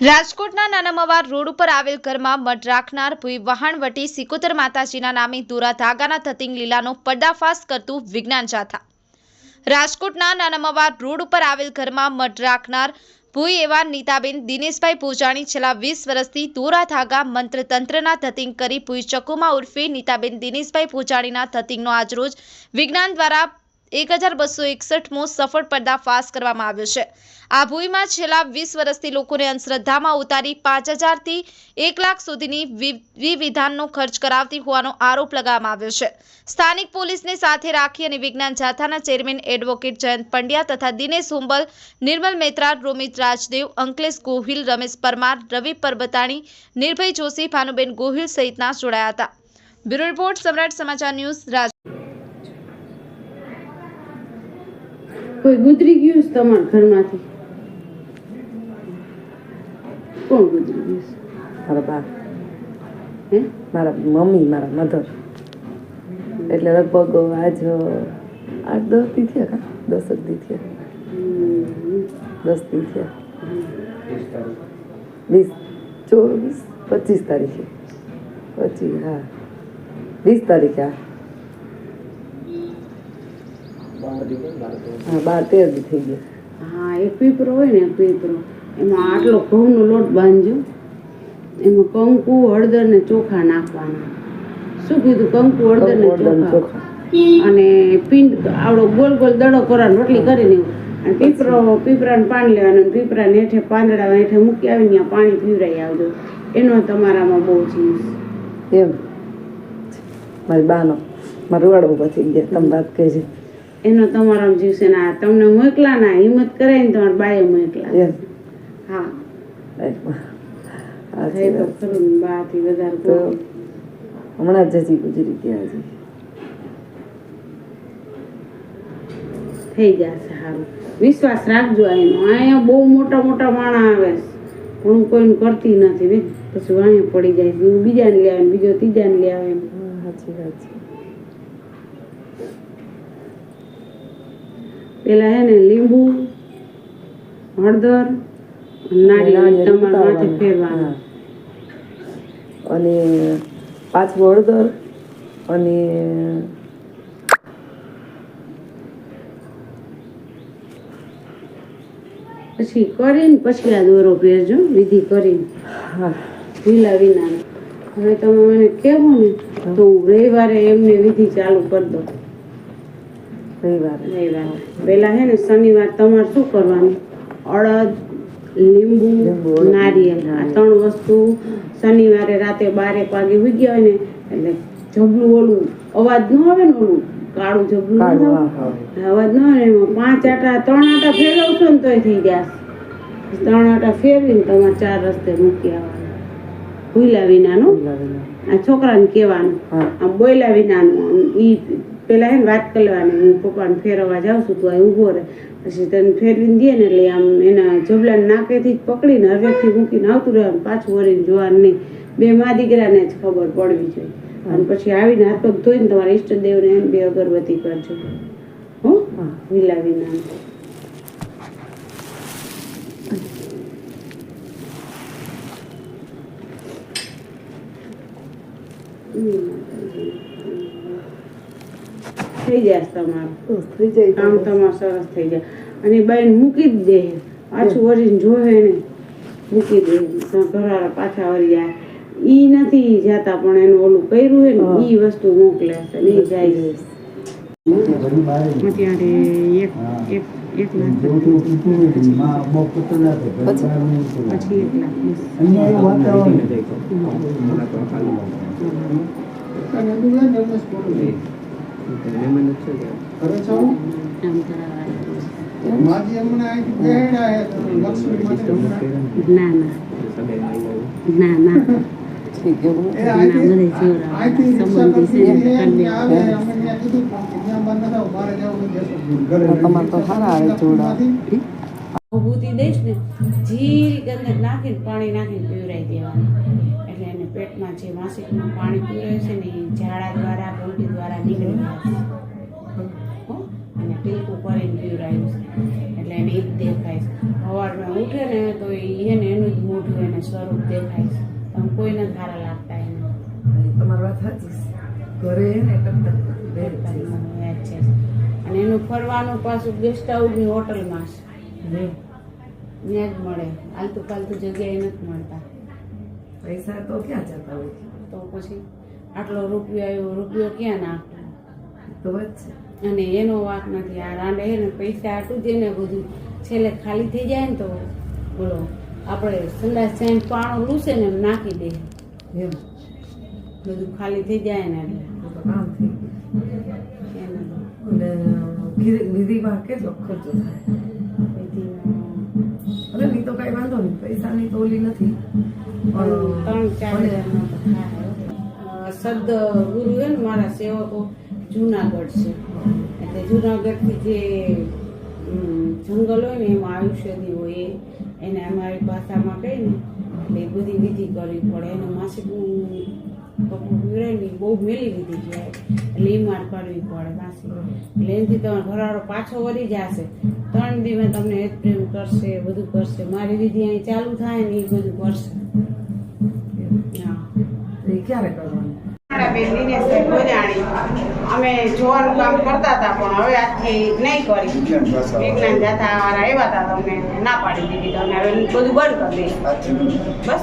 રાજકોટના નાનામવાર રોડ ઉપર આવેલ ઘરમાં મઢ રાખનાર ભૂઈ વહાણવટી સિકોતર માતાજીના નામે દોરા ધાગાના થતી લીલાનો પર્દાફાશ કરતું વિજ્ઞાન જાથા. રાજકોટના નાનામવાર રોડ ઉપર આવેલ ઘરમાં મઢ રાખનાર ભૂઈ એવા નીતાબેન દિનેશભાઈ પૂજાણી છેલ્લા વીસ વર્ષથી દોરા ધાગા મંત્ર તંત્રના ધતિંગ કરી ભૂઈ ચકુમા ઉર્ફે નીતાબેન દિનેશભાઈ પૂજાણીના ધતિંગનો આજરોજ વિજ્ઞાન દ્વારા એક હજાર બસો એકસઠમો સફળ પર્દાફાશ કરવામાં આવ્યો છે. આ ભૂઈમાં છેલ્લા વીસ વર્ષથી લોકોને અંધશ્રદ્ધામાં ઉતારી પાંચ હજારથી એક લાખ સુધીની વિવિધાનનો ખર્ચ કરાવતી હોવાનો આરોપ લગાવવામાં આવ્યો છે. સ્થાનિક પોલીસને સાથે રાખી અને વિજ્ઞાન જાથાના ચેરમેન એડવોકેટ જયંત પંડ્યા તથા દિનેશ હુંબલ, નિર્મલ મૈત્રા રોમિત રાજદેવ, અંકલેશ ગોહિલ, રમેશ પરમાર, રવિ પરબતાણી, નિર્ભય જોશી, ભાનુબેન ગોહિલ સહિતના જોડાયા હતા. બ્યુરો રિપોર્ટ સમ્રાટ સમાચાર ન્યૂઝ રાજ કોઈ ગુજરી ગયું છે તમારા ઘરમાંથી? કોણ ગુજરી ગયું છે? મારા બા. હે? મારા મમ્મી મારા મધર. એટલે લગભગ આજ આઠ દસ દી થયા કા? દસ જ દી થયા. દસ દી થયા. વીસ ચોવીસ પચીસ તારીખે. પચીસ હા. વીસ તારીખે હા. હા બાર તેર થઈ ગયા. હા એક પીપરો હોય ને પીપરો. એમાં આટલો ઘઉંનો લોટ બાંધજો. એમાં કંકુ હળદર ને ચોખા નાખવાના. શું કીધું? કંકુ હળદર ને ચોખા. અને પિંડ આવડો ગોલ ગોલ દડો કરવાનો રોટલી કરીને અને પીપરો પીપરાને પાણી લેવાનું પીપરા પીપરાને હેઠે પાંદડા હેઠે મૂકી આવીને ત્યાં પાણી પીવરાઈ આવજો. એનો તમારામાં બહુ જીવ. એમ. મારી બાનો મારું રૂવાડ પછી ગયા તમે વાત કહેજે એનો તમારા જીવ છે ને તમને મોકલા ના હિંમત કરાય ને તમારા બાએ મોકલા. હા. હમણાં જ હજી ગુજરી ગયા હજી થઈ જશે સારું વિશ્વાસ રાખજો એનો અહીંયા બહુ મોટા મોટા માણા આવે છે. પણ હું કોઈને કરતી નથી પછી અહીંયા પડી જાય છે. બીજાને લે આવે ને બીજો ત્રીજાને લે આવે સાચી વાત છે. પેલા હે ને લીંબુ હળદર નારિયેળ તમારા માથે. અને પાછું હળદર અને પછી કરીને પછી આ દોરો પહેરજો વિધિ કરીને. હા. ઢીલા વિના હવે તમે મને કહેવું ને તો હું રવિવારે એમને વિધિ ચાલુ કરી દઉં. રવિવારે. પેલા હે ને શનિવાર તમારે શું કરવાનું? અડદ લીંબુ નારિયેલ નારિયેળ આ ત્રણ વસ્તુ શનિવારે રાતે બારેક વાગે ઉગી હોય ને એટલે જબલું ઓલું અવાજ ન આવે ને ઓલું કાળું જબલું. અવાજ ન આવે એમાં પાંચ આટા ત્રણ આટા ફેરવશો ને તોય થઈ જશે. ત્રણ આટા ફેરવીને તમારે ચાર રસ્તે મૂકી આવવાના. ભૂલા વિનાનું. આ છોકરાને કહેવાનું. આમ બોલ્યા વિનાનું. ઈ પેલા હે ને વાત કરવાની હું પપ્પાને ફેરવવા જાઉં છું તું અહીં ઊભો રહે. પછી તને ફેરવીને દે ને એટલે આમ એના જબલાને નાકેથી જ પકડીને હરવેથી મૂકીને આવતું રહેવાનું પાછું વળીને જોવાનું નહીં. બે મા દીકરાને જ ખબર પડવી જોઈએ. અને પછી આવીને હાથ પગ ધોઈને તમારા ઈષ્ટદેવને એમ બે અગરબત્તી કરજો. હો? હા. વિલા વિના થઈ જશે તમારું થઈ જાય કામ તમારું સરસ થઈ જાય અને બેન મૂકી જ દે પાછું વળીને જોવે ને મૂકી દે ઘરવાળા પાછા વળી જાય ઈ નથી જાતા પણ એનું ઓલું કર્યું હે ને ઈ વસ્તુ મોકલે છે ને ઈ જાય છે અત્યારે એક એક એક લાખ પછી એક લાખ તમારે તો સારા આવે જોડા. વિભૂતિ દઈશ ને જીલ ગંધક નાખીને પાણી નાખીને પીવરાઈ દેવાનું. પેટમાં જે માસિકનું પાણી પીવરાય છે ને એ ઝાડા દ્વારા ઉલટી દ્વારા નીકળી જાય હો? અને ટીલકું કરીને પીવરાયું છે. એટલે એને એ જ દેખાય છે. સવારમાં ઉઠે ને તો એને એનું જ મોઢું એને સ્વરૂપ દેખાય છે. પણ કોઈને સારા લાગતા એને તમારી વાત સાચી ઘરે બે છે. છે. અને એનું ફરવાનું પાછું ગેસ્ટ હાઉસની હોટલમાં છે. ત્યાં જ મળે. આલતુ ફાલતુ જગ્યાએ નથી મળતા. પૈસા તો ક્યાં જતા હોય? તો પછી આટલો રૂપિયો આવ્યો રૂપિયો ક્યાં નાખવો? તો અને એનો વાંક નથી. આ રાંડે ને પૈસા આટલું જ બધું છેલ્લે ખાલી થઈ જાય ને તો બોલો આપણે સંદાસ જઈને પાણો લૂસે ને નાખી દે. એમ. બધું ખાલી થઈ જાય ને એટલે. કામ થઈ ગયું. અને વિધિ- કેટલો ખર્ચો થાય? તો કઈ વાંધો નહીં. પૈસાની તો ઓલી નથી. સદ ગુરુ એ મારા સેવકો જુનાગઢ છે. એટલે જુનાગઢથી જે જંગલ હોય ને એમાં આયુષ્યદી હોય એ એને અમારી ભાષામાં કહીને એટલે બધી વિધિ કરવી પડે. એને માસિકનું પીવડાય બહુ મેલી દીધી છે. એટલે એ માર કરવી પડે પાછી. એટલે એનાથી તમારો ઘરવાળો પાછો વળી જશે. ત્રણ દીમાં તમને હેત પ્રેમ કરશે બધું કરશે. મારી વિધિ અહીં ચાલુ થાય ને એ બધું કરશે. હા. ક્યારે કરવાનું? બેન દિનેશભાઈ ગોજાણી અમે જોવાનું કામ કરતા હતા પણ હવે આજથી નહીં કરી. વિજ્ઞાન જાતા વાળા આવ્યા હતા તમને ના પાડી દીધી. તો હવે બધું બંધ કરી દઈએ બસ.